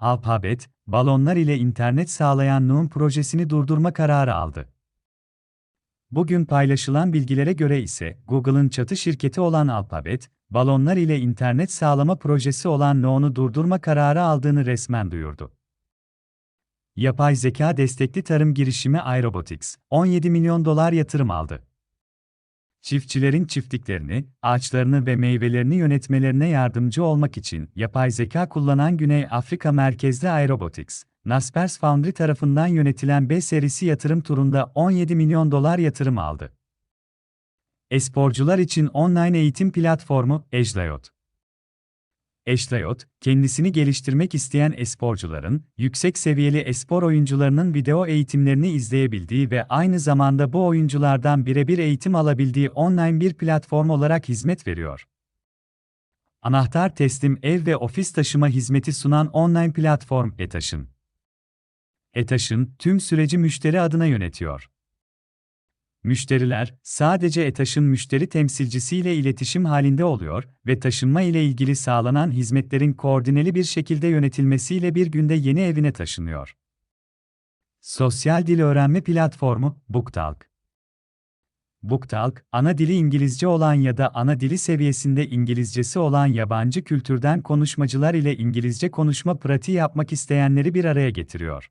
Alphabet, balonlar ile internet sağlayan Noon projesini durdurma kararı aldı. Bugün paylaşılan bilgilere göre ise Google'ın çatı şirketi olan Alphabet, balonlar ile internet sağlama projesi olan Noon'u durdurma kararı aldığını resmen duyurdu. Yapay zeka destekli tarım girişimi iRobotics, 17 milyon dolar yatırım aldı. Çiftçilerin çiftliklerini, ağaçlarını ve meyvelerini yönetmelerine yardımcı olmak için yapay zeka kullanan Güney Afrika merkezli iRobotics, Naspers Foundry tarafından yönetilen B serisi yatırım turunda 17 milyon dolar yatırım aldı. Esporcular için online eğitim platformu Ejlayot. Ejlayot, kendisini geliştirmek isteyen esporcuların, yüksek seviyeli espor oyuncularının video eğitimlerini izleyebildiği ve aynı zamanda bu oyunculardan birebir eğitim alabildiği online bir platform olarak hizmet veriyor. Anahtar teslim ev ve ofis taşıma hizmeti sunan online platform Etaş'ın. Etaş'ın tüm süreci müşteri adına yönetiyor. Müşteriler, sadece ETAŞ'ın müşteri temsilcisiyle iletişim halinde oluyor ve taşınma ile ilgili sağlanan hizmetlerin koordineli bir şekilde yönetilmesiyle bir günde yeni evine taşınıyor. Sosyal dil öğrenme platformu BookTalk. BookTalk, ana dili İngilizce olan ya da ana dili seviyesinde İngilizcesi olan yabancı kültürden konuşmacılar ile İngilizce konuşma pratiği yapmak isteyenleri bir araya getiriyor.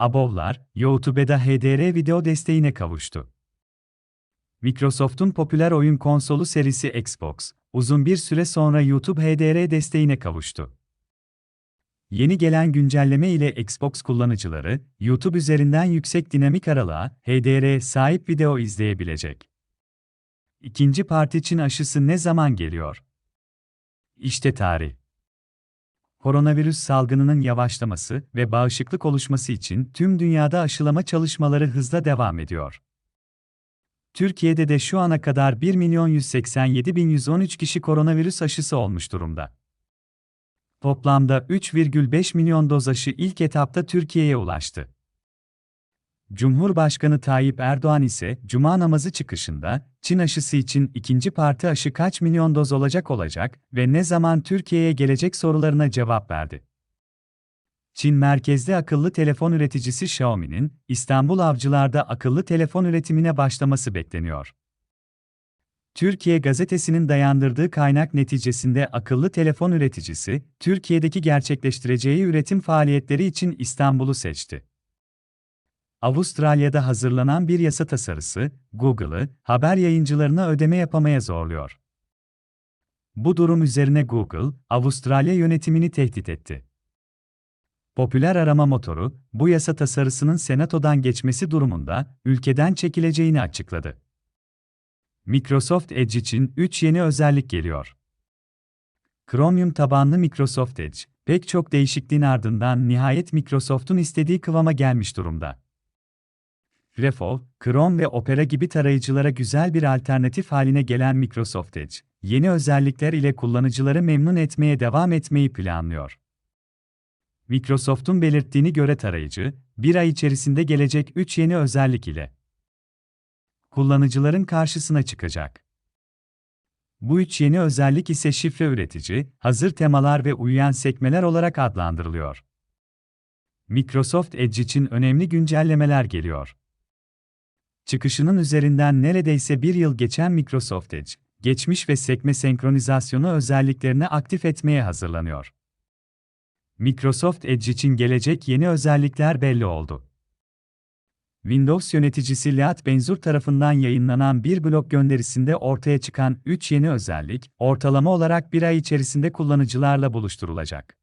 Abovlar, YouTube'da HDR video desteğine kavuştu. Microsoft'un popüler oyun konsolu serisi Xbox, uzun bir süre sonra YouTube HDR desteğine kavuştu. Yeni gelen güncelleme ile Xbox kullanıcıları, YouTube üzerinden yüksek dinamik aralığa, HDR sahip video izleyebilecek. İkinci parti Çin aşısı ne zaman geliyor? İşte tarih koronavirüs salgınının yavaşlaması ve bağışıklık oluşması için tüm dünyada aşılama çalışmaları hızla devam ediyor. Türkiye'de de şu ana kadar 1.187.113 kişi koronavirüs aşısı olmuş durumda. Toplamda 3,5 milyon doz aşı ilk etapta Türkiye'ye ulaştı. Cumhurbaşkanı Tayyip Erdoğan ise cuma namazı çıkışında Çin aşısı için ikinci parti aşı kaç milyon doz olacak olacak ve ne zaman Türkiye'ye gelecek sorularına cevap verdi. Çin merkezli akıllı telefon üreticisi Xiaomi'nin İstanbul Avcılar'da akıllı telefon üretimine başlaması bekleniyor. Türkiye gazetesinin dayandırdığı kaynak neticesinde akıllı telefon üreticisi, Türkiye'deki gerçekleştireceği üretim faaliyetleri için İstanbul'u seçti. Avustralya'da hazırlanan bir yasa tasarısı, Google'ı, haber yayıncılarına ödeme yapamaya zorluyor. Bu durum üzerine Google, Avustralya yönetimini tehdit etti. Popüler arama motoru, bu yasa tasarısının Senato'dan geçmesi durumunda ülkeden çekileceğini açıkladı. Microsoft Edge için 3 yeni özellik geliyor. Chromium tabanlı Microsoft Edge, pek çok değişikliğin ardından nihayet Microsoft'un istediği kıvama gelmiş durumda. Grapho, Chrome ve Opera gibi tarayıcılara güzel bir alternatif haline gelen Microsoft Edge, yeni özellikler ile kullanıcıları memnun etmeye devam etmeyi planlıyor. Microsoft'un belirttiğini göre tarayıcı, bir ay içerisinde gelecek 3 yeni özellik ile kullanıcıların karşısına çıkacak. Bu üç yeni özellik ise şifre üretici, hazır temalar ve uyuyan sekmeler olarak adlandırılıyor. Microsoft Edge için önemli güncellemeler geliyor. Çıkışının üzerinden neredeyse bir yıl geçen Microsoft Edge, geçmiş ve sekme senkronizasyonu özelliklerini aktif etmeye hazırlanıyor. Microsoft Edge için gelecek yeni özellikler belli oldu. Windows yöneticisi Leat Benzur tarafından yayınlanan bir blog gönderisinde ortaya çıkan 3 yeni özellik, ortalama olarak bir ay içerisinde kullanıcılarla buluşturulacak.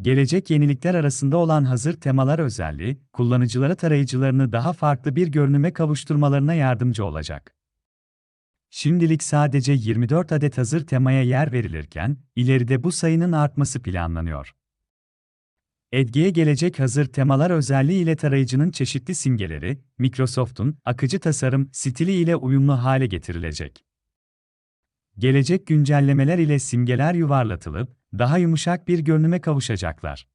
Gelecek yenilikler arasında olan hazır temalar özelliği, kullanıcılara tarayıcılarını daha farklı bir görünüme kavuşturmalarına yardımcı olacak. Şimdilik sadece 24 adet hazır temaya yer verilirken, ileride bu sayının artması planlanıyor. Edge'ye gelecek hazır temalar özelliği ile tarayıcının çeşitli simgeleri, Microsoft'un akıcı tasarım stili ile uyumlu hale getirilecek. Gelecek güncellemeler ile simgeler yuvarlatılıp, daha yumuşak bir görünüme kavuşacaklar.